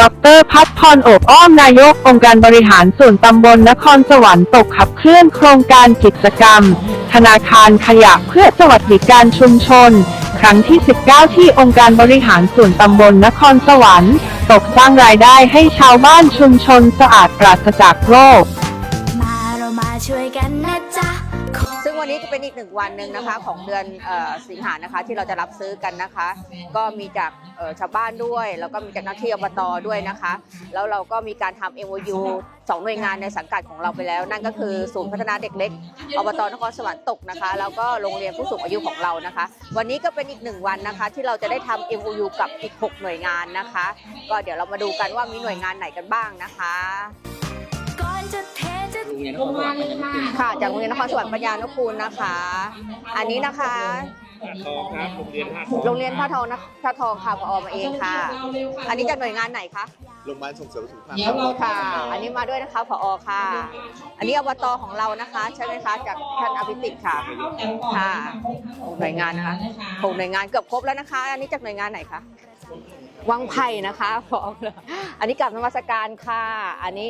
ดรพัฒพรโอบอ้อมนายกองค์การบริหารส่วนตำบลนครสวรรค์ตกขับเคลื่อนโครงการกิจกรรม ธนาคารขยะเพื่อสวัสดิการชุมชน ครั้งที่ 19 ที่องค์การบริหารส่วนตำบลนครสวรรค์ ตกสร้างรายได้ให้ชาวบ้านชุมชนสะอาดปราศจากโรค มาเรามาช่วยกันนะจ๊ะ วันนี้จะเป็นอีกหนึ่งวันหนึ่งนะคะของเดือนอสิงหานะคะที่เราจะรับซื้อกันนะคะ ก็มีจากชาวบ้านด้วย แล้วก็มีจากนักที่อบตด้วยนะคะ แล้วเราก็มีการทำ MOU สองหน่วยงานในสังกัดของเราไปแล้ว นั่นก็คือศูนย์พัฒนาเด็กเล็กอบตนครสวรรค์ตกนะคะ แล้วก็โรงเรียนผู้สูงอายุของเรานะคะ วันนี้ก็เป็นอีกหนึ่งวันนะคะ ที่เราจะได้ทำ MOU กับอีก 6 หน่วยงานนะคะ ก็เดี๋ยวเรามาดูกันว่ามีหน่วยงานไหนกันบ้างนะคะก่อนจะเท จะลงมาเลยค่ะค่ะ จากโรงเรียนนครสวรรค์ปัญญานุกูลนะคะ อันนี้นะคะ ทองครับโรงเรียนท่าทองโรงเรียนท่าทองนะท่าทองค่ะพอมาเองค่ะ อันนี้จากหน่วยงานไหนคะ โรงพยาบาลส่งเสริมสุขภาพเดี๋ยวเราค่ะ อันนี้มาด้วยนะคะพอค่ะ อันนี้อบตของเรานะคะ ใช่ไหมคะ จากท่านอภิสิทธิ์ค่ะ ค่ะ หน่วยงานนะคะหกหน่วยงานเกือบครบแล้วนะคะ อันนี้จากหน่วยงานไหนคะ วังไผ่นะคะพร้อมเลยอันนี้กับนวัสการค่ะ อันนี้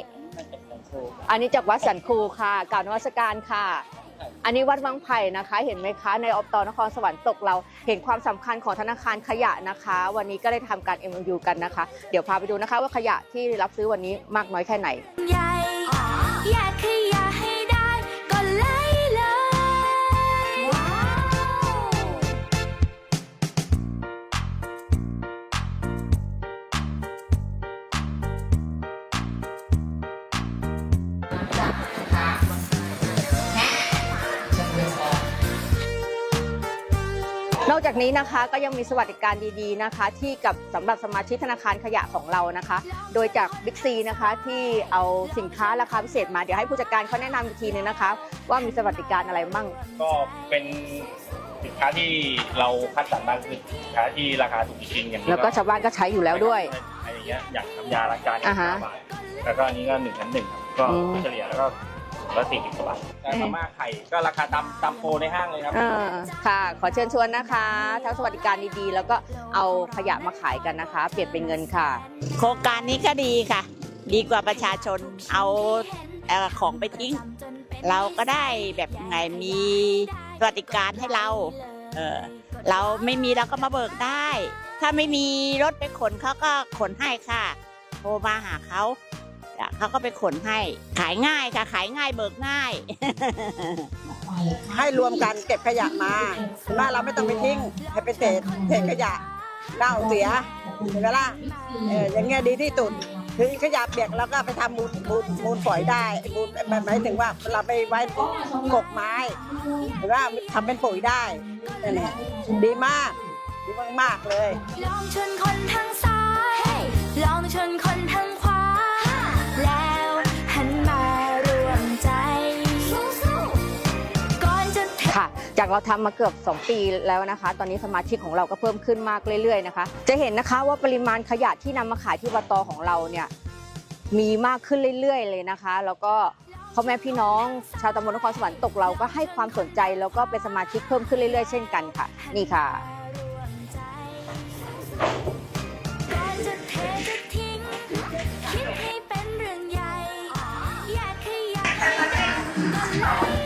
อันนี้จากวัดสันคูค่ะกล่าวนวัสการค่ะ อันนี้วัดวังไผ่นะคะ เห็นไหมคะ ในอบตนครสวรรค์ตกเราเห็นความสำคัญของธนาคารขยะนะคะ วันนี้ก็ได้ทำการ MOU กันนะคะ เดี๋ยวพาไปดูนะคะว่าขยะที่รับซื้อวันนี้มากน้อยแค่ไหน นอกจากนี้นะคะก็ยังมีสวัสดิการดีๆนะคะ ที่กับสำหรับสมาชิกธนาคารขยะของเรานะคะ โดยจากบิ๊กซีนะคะที่เอาสินค้าราคาพิเศษมาเดี๋ยวให้ผู้จัดการเขาแนะนำอีกทีนึงนะคะ ว่ามีสวัสดิการอะไรบ้างก็เป็นสินค้าที่เราคัดสรรมาคือสินค้าที่ราคาถูกจริงๆอย่างนี้แล้วก็ชาวบ้านก็ใช้อยู่แล้วด้วยอะไรอย่างเงี้ยอย่างน้ำยาล้างจานอ่าฮะห้าบาทแล้วก็อันนี้ก็หนึ่งพันหนึ่งครับก็อืมเฉลี่ยแล้วก็ ถุงละสี่สิบกว่าบาทแต่มาม่าไข่ก็ราคาตามตามโปรในห้างเลยครับ เออค่ะ ขอเชิญชวนนะคะ ทั้งสวัสดิการดีๆ แล้วก็เอาขยะมาขายกันนะคะ เปลี่ยนเป็นเงินค่ะ โครงการนี้ก็ดีค่ะ ดีกว่าประชาชนเอาเอ่อของไปทิ้ง เราก็ได้แบบไงมีสวัสดิการให้เราเออเราไม่มีเราก็มาเบิกได้ ถ้าไม่มีรถไปขนเขาก็ขนให้ค่ะโทรมาหาเขา เดี๋ยวเขาก็ไปขนให้ ขายง่ายค่ะ ขายง่ายเบิกง่าย ให้รวมกันเก็บขยะมาบ้านเราไม่ต้องไปทิ้ง ให้ไปเศษเศษขยะเน่าเสียเห็นไหมล่ะเอออย่างเงี้ยดีที่สุดคือขยะเปียกเราก็ไปทำมูลมูลมูลฝอยได้มูลแบบหมายถึงว่าเราไปไว้กกไม้หรือว่าทำเป็นปุ๋ยได้นั่นแหละดีมากดีมากๆเลย ลองชวนคนทางซ้ายลองชวนคนทาง จากเราทำมาเกือบ 2 ปีแล้วนะคะ ตอนนี้สมาชิกของเราก็เพิ่มขึ้นมากเรื่อยๆนะคะ จะเห็นนะคะว่าปริมาณขยะที่นำมาขายที่บตของเราเนี่ยมีมากขึ้นเรื่อยๆ เลยนะคะ แล้วก็พ่อแม่พี่น้อง ชาวตำบลนครสวรรค์ตกเราก็ให้ความสนใจแล้วก็เป็นสมาชิกเพิ่มขึ้นเรื่อยๆ เช่นกันค่ะ นี่ค่ะเทจะทิ้งคิดให้เป็นเรื่องใหญ่แยกขยะก็ไล่